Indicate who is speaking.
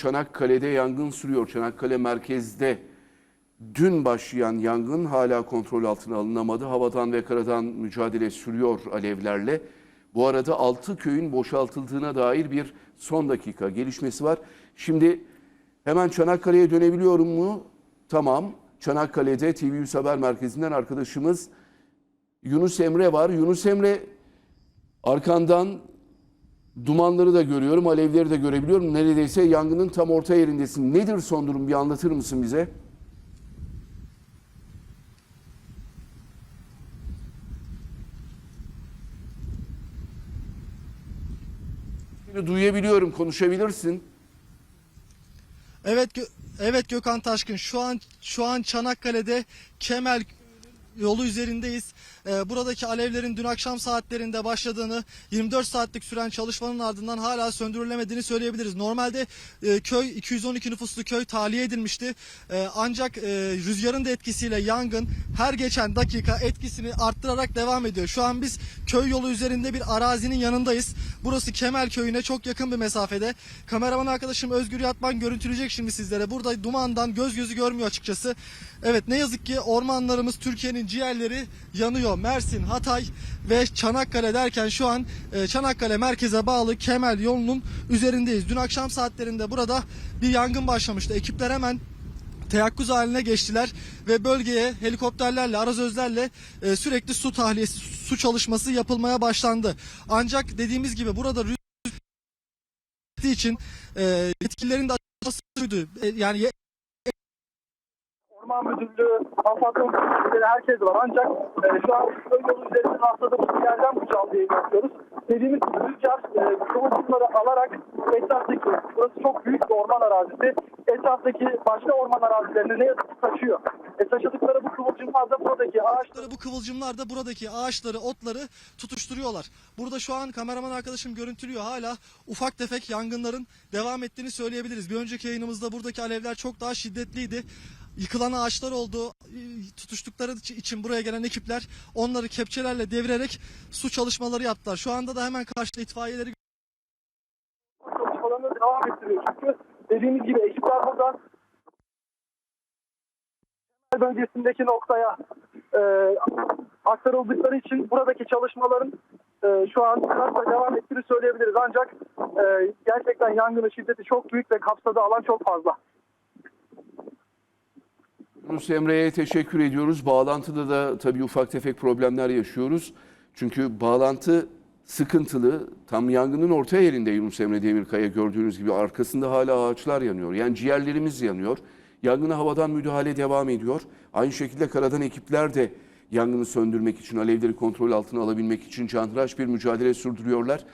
Speaker 1: Çanakkale'de yangın sürüyor. Çanakkale merkezde dün başlayan yangın hala kontrol altına alınamadı. Havadan ve karadan mücadele sürüyor alevlerle. Bu arada 6 köyün boşaltıldığına dair bir son dakika gelişmesi var. Şimdi hemen Çanakkale'ye dönebiliyorum mu? Tamam. Çanakkale'de TV100 Haber Merkezi'nden arkadaşımız Yunus Emre var. Yunus Emre arkandan dumanları da görüyorum, alevleri de görebiliyorum. Neredeyse yangının tam orta yerindesin. Nedir son durum bir anlatır mısın bize? Seni duyabiliyorum, konuşabilirsin.
Speaker 2: Evet evet Gökhan Taşkın şu an şu an Çanakkale'de Kemal yolu üzerindeyiz. Ee, buradaki alevlerin dün akşam saatlerinde başladığını 24 saatlik süren çalışmanın ardından hala söndürülemediğini söyleyebiliriz. Normalde e, köy 212 nüfuslu köy tahliye edilmişti. E, ancak e, rüzgarın da etkisiyle yangın her geçen dakika etkisini arttırarak devam ediyor. Şu an biz köy yolu üzerinde bir arazinin yanındayız. Burası Kemal köyüne çok yakın bir mesafede. Kameraman arkadaşım Özgür Yatman görüntüleyecek şimdi sizlere. Burada dumandan göz gözü görmüyor açıkçası. Evet ne yazık ki ormanlarımız Türkiye'nin ciğerleri yanıyor. Mersin, Hatay ve Çanakkale derken şu an e, Çanakkale merkeze bağlı Kemal yolunun üzerindeyiz. Dün akşam saatlerinde burada bir yangın başlamıştı. Ekipler hemen teyakkuz haline geçtiler ve bölgeye helikopterlerle, arazözlerle e, sürekli su tahliyesi, su çalışması yapılmaya başlandı. Ancak dediğimiz gibi burada rüzgar için e, yetkililerin de açıklaması. E, yani
Speaker 3: Orman Müdürlüğü, Müdürlüğü herkes var. Ancak e, şu an köy yolu üzerinde rastladığımız yerden bu çalgıyı yapıyoruz. Dediğimiz rüzgar e, kıvılcımları alarak etraftaki, burası çok büyük bir orman arazisi. Etraftaki başka orman arazilerini ne yazık ki taşıyor. E, taşıdıkları bu kıvılcımlar da buradaki ağaçları
Speaker 2: bu kıvılcımlar da buradaki ağaçları, otları tutuşturuyorlar. Burada şu an kameraman arkadaşım görüntülüyor. Hala ufak tefek yangınların devam ettiğini söyleyebiliriz. Bir önceki yayınımızda buradaki alevler çok daha şiddetliydi. Yıkılan ağaçlar oldu. Ee, Tutuştukları için buraya gelen ekipler onları kepçelerle devirerek su çalışmaları yaptılar. Şu anda da hemen karşıda itfaiyeleri
Speaker 3: çalışmalarını devam ettiriyor. Çünkü dediğimiz gibi ekipler burada Kemal bölgesindeki noktaya e, aktarıldıkları için buradaki çalışmaların e, şu an hızla devam ettiğini söyleyebiliriz. Ancak e, gerçekten yangının şiddeti çok büyük ve kapsadığı alan çok fazla.
Speaker 1: Yunus Emre'ye teşekkür ediyoruz. Bağlantıda da tabii ufak tefek problemler yaşıyoruz. Çünkü bağlantı sıkıntılı. Tam yangının orta yerinde Yunus Emre Demirkaya gördüğünüz gibi arkasında hala ağaçlar yanıyor. Yani ciğerlerimiz yanıyor. Yangına havadan müdahale devam ediyor. Aynı şekilde karadan ekipler de yangını söndürmek için, alevleri kontrol altına alabilmek için canhıraş bir mücadele sürdürüyorlar.